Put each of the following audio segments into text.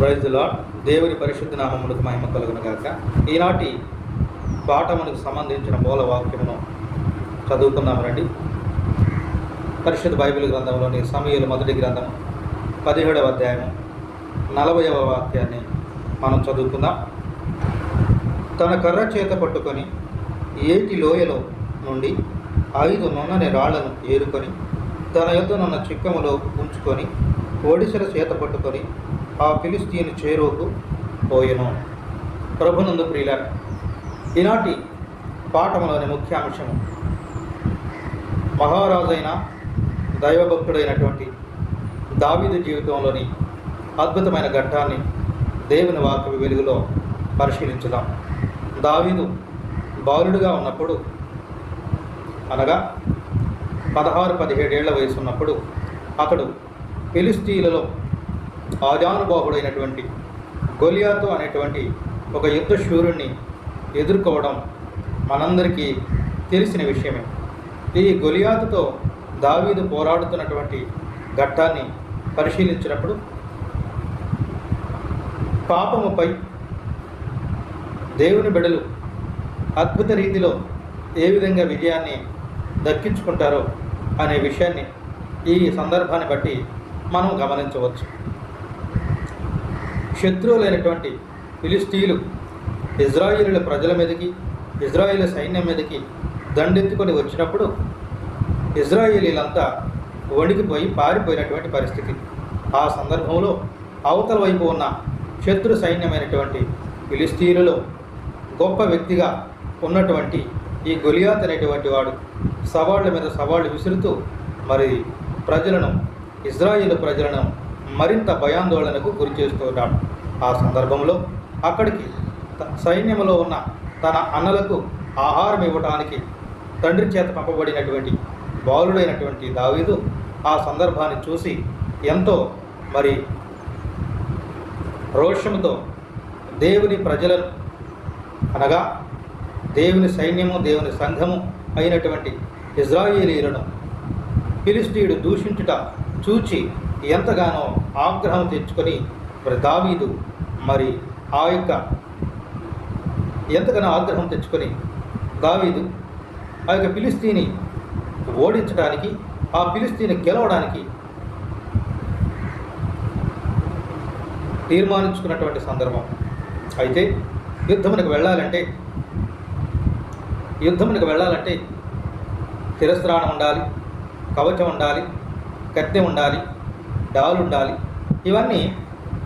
Praise lord దేవుని పరిశుద్ధ నామములకు మహిమ కలుగును గాక. ఈనాటి పాఠమునకు సంబంధించిన మూల వాక్యమును చదువుకున్నాము రండి. పరిశుద్ధ బైబిల్ గ్రంథంలోని సమయలు మొదటి గ్రంథం పదిహేడవ అధ్యాయము నలభైవ వాక్యాన్ని మనం చదువుకుందాం. తన కర్ర చేత పట్టుకొని ఏటి లోయలో నుండి ఐదు నున్నని రాళ్ళను ఏరుకొని తన యొద్దనున్న చిక్కములో ఉంచుకొని ఒడిసెల చేత పట్టుకొని ఆ ఫిలిస్తీన్ చేరువకు పోయెను. ప్రభునందు ప్రియుల ఈనాటి పాఠంలోని ముఖ్య అంశము మహారాజైన దైవభక్తుడైనటువంటి దావీదు జీవితంలోని అద్భుతమైన ఘట్టాన్ని దేవుని వాక్య వెలుగులో పరిశీలించుదాం. దావీదు బాలుడుగా ఉన్నప్పుడు అనగా పదహారు పదిహేడేళ్ళ వయసు ఉన్నప్పుడు అతడు ఫిలిస్తీన్లలో ఆజానుబాహుడైనటువంటి గొలియాతో అనేటువంటి ఒక యుద్ధ శూరుణ్ణి ఎదుర్కోవడం మనందరికీ తెలిసిన విషయమే. ఈ గొలియాతుతో దావీదు పోరాడుతున్నటువంటి ఘట్టాన్ని పరిశీలించినప్పుడు పాపముపై దేవుని బిడలు అద్భుత రీతిలో ఏ విధంగా విజయాన్ని దక్కించుకుంటారో అనే విషయాన్ని ఈ సందర్భాన్ని బట్టి మనం గమనించవచ్చు. శత్రువులైనటువంటి ఫిలిస్తీన్లు ఇజ్రాయిలు ప్రజల మీదకి ఇజ్రాయిల్ సైన్యం మీదకి దండెత్తుకొని వచ్చినప్పుడు ఇజ్రాయేలీలంతా వణికిపోయి పారిపోయినటువంటి పరిస్థితి. ఆ సందర్భంలో అవతల వైపు ఉన్న శత్రు సైన్యమైనటువంటి ఫిలిస్తీనులో గొప్ప వ్యక్తిగా ఉన్నటువంటి ఈ గొలియాత్ అనేటువంటి వాడు సవాళ్ళ మీద సవాళ్ళు విసురుతూ మరి ప్రజలను ఇజ్రాయిల్ ప్రజలను మరింత భయాందోళనకు గురి చేస్తూ ఆ సందర్భంలో అక్కడికి సైన్యంలో ఉన్న తన అన్నలకు ఆహారం ఇవ్వటానికి తండ్రి చేత పంపబడినటువంటి బాలుడైనటువంటి దావీదు ఆ సందర్భాన్ని చూసి ఎంతో మరి రోషంతో దేవుని ప్రజలను అనగా దేవుని సైన్యము దేవుని సంఘము అయినటువంటి ఇజ్రాయేలీలను ఫిలిస్తీయుడు దూషించుట చూచి ఎంతగానో ఆగ్రహం తెచ్చుకొని మరి దావీదు మరి ఆ యొక్క ఎంతగానో ఆగ్రహం తెచ్చుకొని దావీదు ఆ యొక్క పిలిస్తీని ఓడించడానికి ఆ పిలిస్తీని గెలవడానికి తీర్మానించుకున్నటువంటి సందర్భం. అయితే యుద్ధమునకు వెళ్ళాలంటే యుద్ధమునకు వెళ్ళాలంటే తిరస్రాణం ఉండాలి కవచం ఉండాలి కత్తి ఉండాలి డాలు ఉండాలి ఇవన్నీ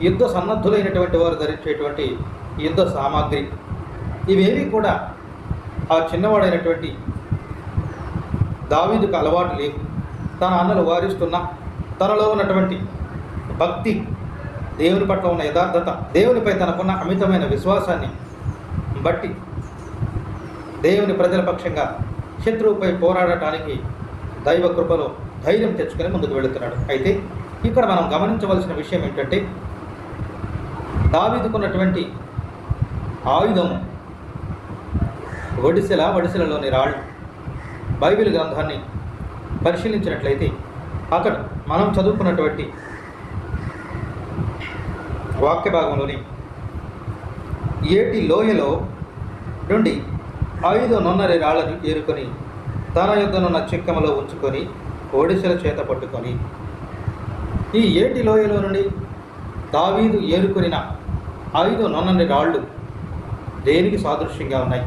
యుద్ధ సన్నద్ధులైనటువంటి వారు ధరించేటువంటి యుద్ధ సామాగ్రి. ఇవేవి కూడా ఆ చిన్నవాడైనటువంటి దావీదుకు అలవాటు లేవు. తన అన్నలు వారిస్తున్న తనలో ఉన్నటువంటి భక్తి దేవుని పట్ల ఉన్న యథార్థత దేవునిపై తనకున్న అమితమైన విశ్వాసాన్ని బట్టి దేవుని ప్రజల పక్షంగా శత్రువుపై పోరాడటానికి దైవ కృపలో ధైర్యం తెచ్చుకొని ముందుకు వెళుతున్నాడు. అయితే ఇక్కడ మనం గమనించవలసిన విషయం ఏంటంటే దావిదుకున్నటువంటి ఆయుధం ఒడిసెల ఒడిసెలలోని రాళ్ళు బైబిల్ గ్రంథాన్ని పరిశీలించినట్లయితే అక్కడ మనం చదువుకున్నటువంటి వాక్య భాగంలోని ఏటి లోయలో నుండి ఐదు నొన్నరి రాళ్ళను ఏరుకొని తన యొద్దనున్న చిక్కమలో ఉంచుకొని ఓడిసెల చేత పట్టుకొని ఈ ఏటి లోయలో నుండి దావీదు ఏరుకొనిన ఐదు నొన్నని రాళ్ళు దేనికి సాదృశ్యంగా ఉన్నాయి?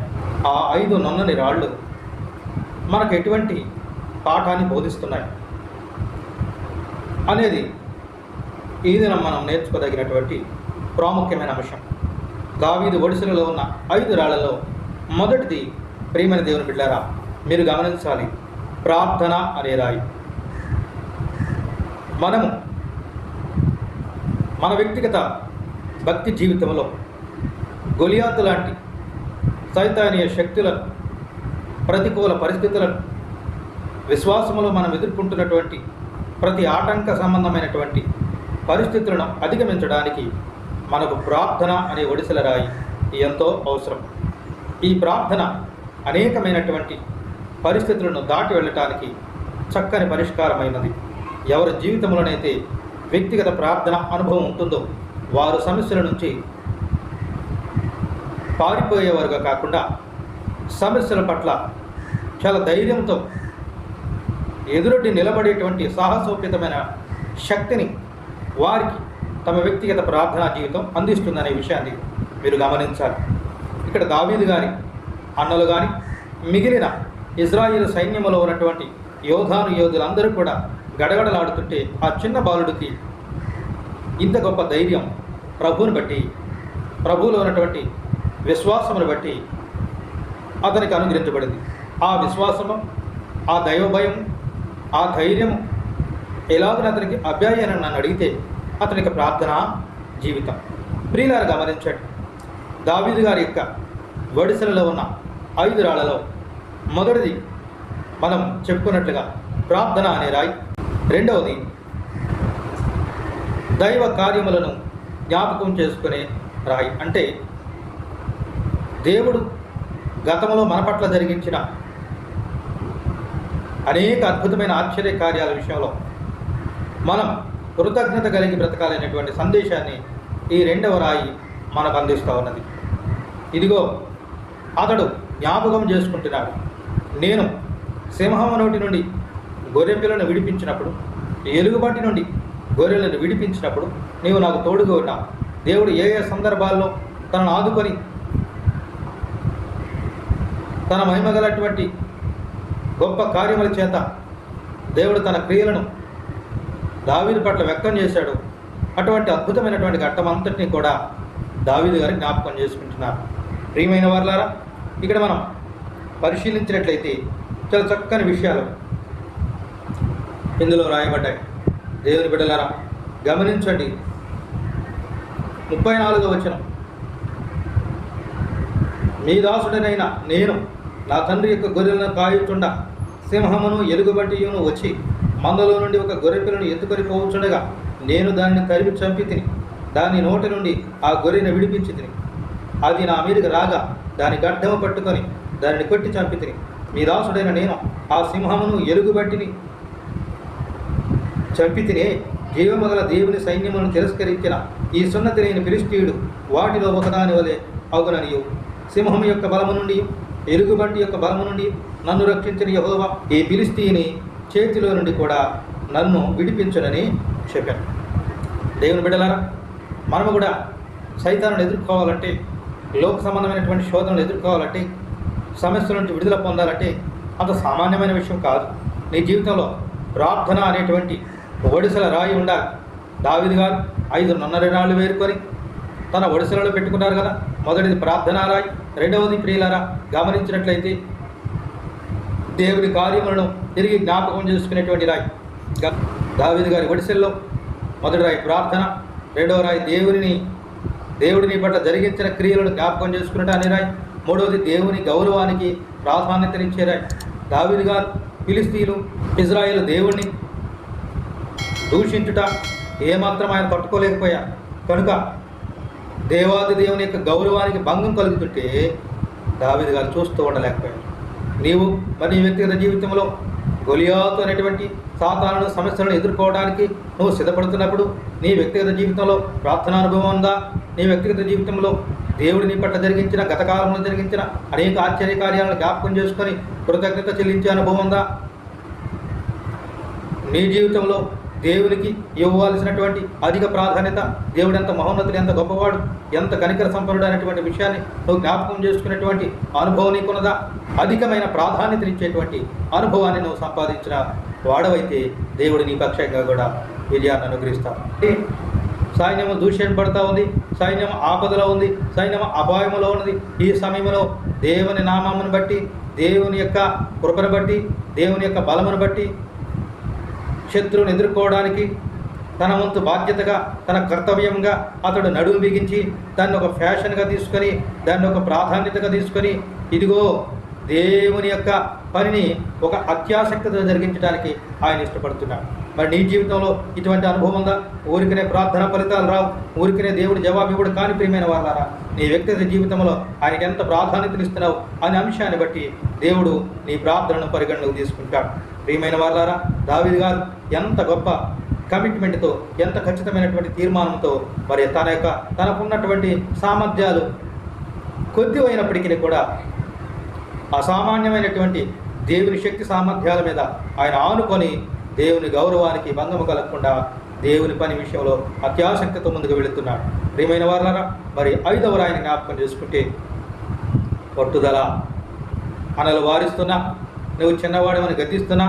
ఆ ఐదు నొన్నని రాళ్ళు మనకు ఎటువంటి పాఠాన్ని బోధిస్తున్నాయి? అనేది ఈ దినం మనం నేర్చుకోదగినటువంటి ప్రాముఖ్యమైన అంశం. దావీదు ఒడిసెలలో ఉన్న ఐదు రాళ్ళలో మొదటిది ప్రియమైన దేవుని బిడ్డారా మీరు గమనించాలి ప్రార్థన అనే రాయి. మనము మన వ్యక్తిగత భక్తి జీవితంలో గొలియాత్ లాంటి సైతానీయ శక్తులను ప్రతికూల పరిస్థితులను విశ్వాసములో మనం ఎదుర్కొంటున్నటువంటి ప్రతి ఆటంక సంబంధమైనటువంటి పరిస్థితులను అధిగమించడానికి మనకు ప్రార్థన అనే ఒడిసెల రాయి ఎంతో అవసరం. ఈ ప్రార్థన అనేకమైనటువంటి పరిస్థితులను దాటి వెళ్ళటానికి చక్కని పరిష్కారమైనది. ఎవరి జీవితంలోనైతే వ్యక్తిగత ప్రార్థన అనుభవం ఉంటుందో వారు సమస్యల నుంచి పారిపోయేవారుగా కాకుండా సమస్యల పట్ల చాలా ధైర్యంతో ఎదురొడ్డి నిలబడేటువంటి సాహసోపేతమైన శక్తిని వారికి తమ వ్యక్తిగత ప్రార్థనా జీవితం అందిస్తుందనే విషయాన్ని మీరు గమనించాలి. ఇక్కడ దావీదు గారి అన్నలు కానీ మిగిలిన ఇజ్రాయిల్ సైన్యములో ఉన్నటువంటి యోధాను యోధులందరూ కూడా గడగడలాడుతుంటే ఆ చిన్న బాలుడికి ఇంత గొప్ప ధైర్యం ప్రభువుని బట్టి ప్రభువులో ఉన్నటువంటి విశ్వాసమును బట్టి అతనికి అనుగ్రహించబడింది. ఆ విశ్వాసము ఆ దైవభయం ఆ ధైర్యం ఎలాగని అతనికి అభ్యాయనని నన్ను అడిగితే అతనికి ప్రార్థన జీవితం. ప్రియులారు గమనించండి. దావీదు గారి యొక్క వడిసలలో ఉన్న ఐదు రాళ్ళలో మొదటిది మనం చెప్పుకున్నట్లుగా ప్రార్థన అనే రాయి. రెండవది దైవ కార్యములను జ్ఞాపకం చేసుకునే రాయి. అంటే దేవుడు గతంలో మన పట్ల జరిగించిన అనేక అద్భుతమైన ఆశ్చర్య కార్యాల విషయంలో మనం కృతజ్ఞత కలిగి బ్రతకాలనేటువంటి సందేశాన్ని ఈ రెండవ రాయి మనకు అందిస్తూ ఉన్నది. ఇదిగో అతడు జ్ఞాపకం చేసుకుంటున్నాడు. నేను సింహం నోటి నుండి గొర్రె పిల్లను విడిపించినప్పుడు ఎలుగుబంటి నుండి గొర్రెలను విడిపించినప్పుడు నీవు నాకు తోడుగా ఉన్నావు. దేవుడు ఏ ఏ సందర్భాల్లో తనను ఆదుకొని తన మహిమగలటువంటి గొప్ప కార్యముల చేత దేవుడు తన క్రియలను దావీదు పట్ల వ్యక్తం చేశాడు. అటువంటి అద్భుతమైనటువంటి ఘట్టమంతటిని కూడా దావీదు గారి జ్ఞాపకం చేసుకుంటున్నారు. ప్రియమైన వారులారా ఇక్కడ మనం పరిశీలించినట్లయితే చాలా చక్కని విషయాలు ఇందులో రాయబడ్డాయి. దేవుని బిడ్డలారా గమనించండి. ముప్పై నాలుగో వచనం. మీ దాసుడనైన నేను నా తండ్రి యొక్క గొర్రెలను కాయుచుండ సింహమును ఎలుగుబంటియును వచ్చి మందలో నుండి ఒక గొర్రెపిల్లను ఎత్తుకొని పోవచ్చుండగా నేను దానిని తరిమి చంపి తిని దాని నోటి నుండి ఆ గొర్రెను విడిపించి తిని అది నా మీదకి రాగా దాని గడ్డము పట్టుకొని దానిని కొట్టి చంపి తిని మీ దాసుడైన నేను ఆ సింహమును ఎలుగుబంటిని చంపితినే. జీవమగల దేవుని సైన్యములను తిరస్కరించిన ఈ సున్నతి లేని ఫిలిస్తీయుడు వాటిలో ఒకదాని వలె అగుననియు సింహం యొక్క బలము నుండి ఎలుగుబంటి యొక్క బలము నుండి నన్ను రక్షించిన యహోవా ఈ ఫిలిస్తీని చేతిలో నుండి కూడా నన్ను విడిపించనని చెప్పాను. దేవుని బిడ్డలారా మనము కూడా సైతాన్ని ఎదుర్కోవాలంటే లోక సంబంధమైనటువంటి శోధనలు ఎదుర్కోవాలంటే సమస్యల నుంచి విడుదల పొందాలంటే అంత సామాన్యమైన విషయం కాదు. నీ జీవితంలో ప్రార్థన అనేటువంటి ఒడిసెల రాయి ఉండాలి దావిది గారు ఐదు నన్నర నాళ్ళు వేరుకొని తన ఒడిసెలలో పెట్టుకున్నారు కదా. మొదటిది ప్రార్థనారాయి రెండవది ప్రియులారా గమనించినట్లయితే దేవుని కార్యములను తిరిగి జ్ఞాపకం చేసుకునేటువంటి రాయి. దావిది గారి ఒడిసెల్లో మొదటి రాయి ప్రార్థన రెండవ రాయి దేవుని దేవుడిని పట్ల జరిగించిన క్రియలను జ్ఞాపకం చేసుకున్నట్టు అనే రాయి. మూడవది దేవుని గౌరవానికి ప్రాధాన్యతనిచ్చే రాయి. దావిది గారు ఫిలిస్తీన్లు ఇజ్రాయేల్ దేవుణ్ణి దూషించుట ఏమాత్రం ఆయన పట్టుకోలేకపోయా. కనుక దేవాది దేవుని యొక్క గౌరవానికి భంగం కలుగుతుంటే దావిది గారు చూస్తూ ఉండలేకపోయాడు నీవు మరి వ్యక్తిగత జీవితంలో గొలియాతు అనేటువంటి సాధారణ సమస్యలను ఎదుర్కోవడానికి నువ్వు సిద్ధపడుతున్నప్పుడు నీ వ్యక్తిగత జీవితంలో ప్రార్థనా అనుభవం ఉందా? నీ వ్యక్తిగత జీవితంలో దేవుడు నీ పట్ల జరిగించిన గతకాలంలో జరిగించిన అనేక ఆశ్చర్య కార్యాలను జ్ఞాపకం చేసుకొని కృతజ్ఞత చెల్లించే అనుభవం ఉందా? నీ జీవితంలో దేవునికి ఇవ్వవలసినటువంటి అధిక ప్రాధాన్యత దేవుడు ఎంత మహోన్నతుడు ఎంత గొప్పవాడు ఎంత కనికర సంపన్నుడు అనేటువంటి విషయాన్ని నువ్వు జ్ఞాపకం చేసుకునేటువంటి అనుభవం నీకున్నదా? అధికమైన ప్రాధాన్యతనిచ్చేటువంటి అనుభవాన్ని నువ్వు సంపాదించిన వాడవైతే దేవుడు నీ పక్షంగా కూడా విజయాన్ని అనుగ్రహిస్తావు సైన్యము దూషింపబడతా ఉంది సైన్యం ఆపదలో ఉంది సైన్యం అపాయములో ఉన్నది. ఈ సమయంలో దేవుని నామమును బట్టి దేవుని యొక్క కృపను బట్టి దేవుని యొక్క బలమును బట్టి శత్రువుని ఎదుర్కోవడానికి తన వంతు బాధ్యతగా తన కర్తవ్యంగా అతడు నడుము బిగించి దాన్ని ఒక ఫ్యాషన్గా తీసుకొని దాన్ని ఒక ప్రాధాన్యతగా తీసుకొని ఇదిగో దేవుని యొక్క పనిని ఒక అత్యాసక్తితో జరిగించడానికి ఆయన ఇష్టపడుతున్నాడు. మరి నీ జీవితంలో ఇటువంటి అనుభవం ఉందా? ఊరికనే ప్రార్థన ఫలితాలు రావు. ఊరికనే దేవుడు జవాబు ఇవ్వడు కాని ప్రియమైన వాళ్ళారా నీ వ్యక్తిగత జీవితంలో ఆయనకి ఎంత ప్రాధాన్యతను ఇస్తున్నావు అనే అంశాన్ని బట్టి దేవుడు నీ ప్రార్థనను పరిగణలోకి తీసుకుంటాడు. ప్రియమైన వాళ్ళారా దావిది గారు ఎంత గొప్ప కమిట్మెంట్తో ఎంత ఖచ్చితమైనటువంటి తీర్మానంతో మరి తన యొక్క తనకున్నటువంటి సామర్థ్యాలు కొద్ది అయినప్పటికీ కూడా అసామాన్యమైనటువంటి దేవుని శక్తి సామర్థ్యాల మీద ఆయన ఆనుకొని దేవుని గౌరవానికి భంగము కలగకుండా దేవుని పని విషయంలో అత్యాసక్తితో ముందుకు వెళుతున్నాడు. ప్రియమైన వారులరా మరి ఐదవ రాయిని జ్ఞాపకం చేసుకుంటే పట్టుదల. అనలు వారిస్తున్నా నువ్వు చిన్నవాడేమని గతిస్తున్నా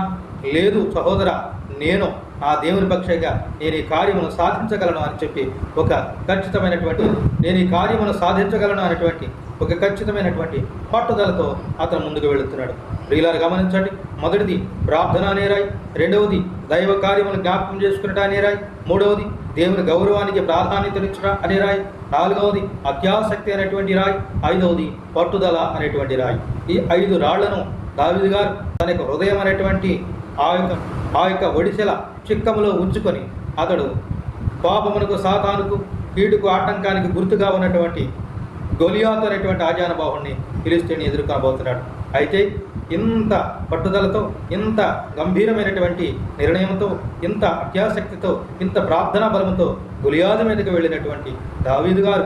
లేదు సహోదర నేను ఆ దేవుని పక్షంగా నేను ఈ కార్యమును సాధించగలను అని చెప్పి ఒక ఖచ్చితమైనటువంటి నేను ఈ కార్యమును సాధించగలను అనేటువంటి ఒక ఖచ్చితమైనటువంటి పట్టుదలతో అతను ముందుకు వెళుతున్నాడు. ప్రియులారు గమనించండి. మొదటిది ప్రార్థన అనేరాయి రెండవది దైవ కార్యమును జ్ఞాపకం చేసుకున్నట అనేరాయి మూడవది దేవుని గౌరవానికి ప్రాధాన్యతనిచ్చుట అనే రాయి. నాలుగవది అత్యాసక్తి అనేటువంటి రాయి. ఐదవది పట్టుదల అనేటువంటి రాయి. ఈ ఐదు రాళ్ళను దావిది గారు తన యొక్క హృదయం అనేటువంటి ఆ యొక్క ఆ యొక్క ఒడిసెల చిక్కములో ఉంచుకొని అతడు పాపమునకు సాతానుకు కీడుకు ఆటంకానికి గుర్తుగా ఉన్నటువంటి గొలియాత్ అనేటువంటి ఆజానుభావుణ్ణి ఫిలిస్తీని ఎదుర్కోబోతున్నాడు అయితే ఇంత పట్టుదలతో ఇంత గంభీరమైనటువంటి నిర్ణయంతో ఇంత అత్యాసక్తితో ఇంత ప్రార్థనా బలంతో గులియాదు మీదకి వెళ్ళినటువంటి దావీదు గారు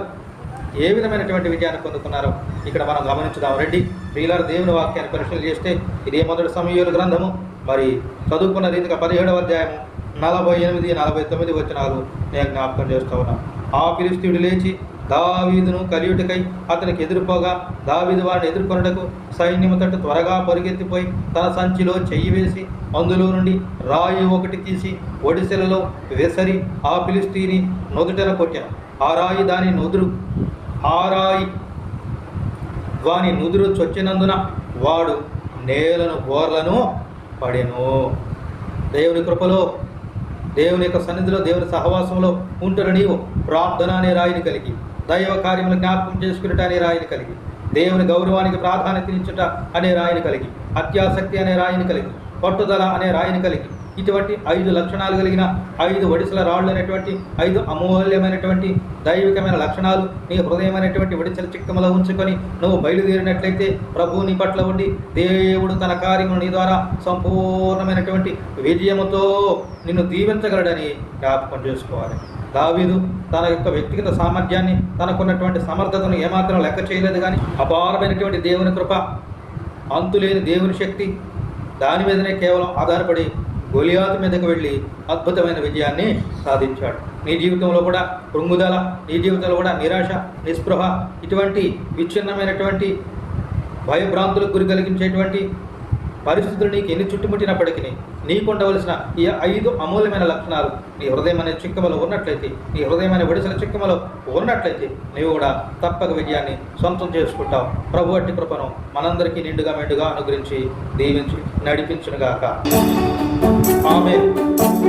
ఏ విధమైనటువంటి విజయాన్ని పొందుకున్నారో ఇక్కడ మనం గమనించుదాం. రండి ప్రియులారు దేవుని వాక్యాన్ని పరిశీలన చేస్తే ఇదే మొదటి సమయంలో గ్రంథము. మరి చదువుకున్న రీతిగా పదిహేడవ అధ్యాయము నలభై ఎనిమిది నలభై తొమ్మిది వచ్చినాలు నేను జ్ఞాపకం చేస్తూ ఉన్నాను ఆ ఫిలిస్తీయుడు లేచి దావీదును కలియుటకై అతనికి ఎదురుపోగా దావీదు వారిని ఎదుర్కొనుటకు సైన్యము తట్టు త్వరగా పరిగెత్తిపోయి తన సంచిలో చెయ్యి వేసి అందులో నుండి రాయి ఒకటి తీసి ఒడిశలలో వెసరి ఆ పిలిస్తీని నొదుటన కొట్టాను. ఆ రాయి దాని నుదురు ఆ రాయి వాని నుదురు చొచ్చినందున వాడు నేలను బోర్లను పడెను. దేవుని కృపలో దేవుని యొక్క సన్నిధిలో దేవుని సహవాసంలో ఉంటున్న నీవు ప్రార్థన అనే రాయిని కలిగి దైవ కార్యములు జ్ఞాపకం చేసుకునేట అనే రాయిని కలిగి దేవుని గౌరవానికి ప్రాధాన్యతనిచ్చుట అనే రాయిని కలిగి అత్యాసక్తి అనే రాయిని కలిగి పట్టుదల అనే రాయిని కలిగి ఇటువంటి ఐదు లక్షణాలు కలిగిన ఐదు ఒడిసల రాళ్ళు అనేటువంటి ఐదు అమూల్యమైనటువంటి దైవికమైన లక్షణాలు నీ హృదయమైనటువంటి ఒడిసల చిక్కమలో ఉంచుకొని నువ్వు బయలుదేరినట్లయితే ప్రభు నీ పట్ల ఉండి దేవుడు తన కార్యము నీ ద్వారా సంపూర్ణమైనటువంటి విజయముతో నిన్ను దీవించగలడని జ్ఞాపకం చేసుకోవాలి. దావీదు తన యొక్క వ్యక్తిగత సామర్థ్యాన్ని తనకున్నటువంటి సమర్థతను ఏమాత్రం లెక్క చేయలేదు కానీ అపారమైనటువంటి దేవుని కృప అంతులేని దేవుని శక్తి దాని మీదనే కేవలం ఆధారపడి గొలియాతు మీదకు వెళ్ళి అద్భుతమైన విజయాన్ని సాధించాడు. నీ జీవితంలో కూడా కృంగుదల నీ జీవితంలో కూడా నిరాశ నిస్పృహ ఇటువంటి విచ్ఛిన్నమైనటువంటి భయభ్రాంతులకు గురి కలిగించేటువంటి పరిస్థితులు నీకు ఎన్ని చుట్టుముట్టినప్పటికీ నీకు ఉండవలసిన ఈ ఐదు అమూల్యమైన లక్షణాలు నీ హృదయం అనే చిక్కమలో ఉన్నట్లయితే నీ హృదయం అనే ఒడిసిన చిక్కమలో ఉన్నట్లయితే నీవు కూడా తప్పక విజయాన్ని సొంతం చేసుకుంటావు. ప్రభు అట్టి కృపను మనందరికీ నిండుగా మెండుగా అనుగ్రహించి దీవించి నడిపించునుగాక. Amém.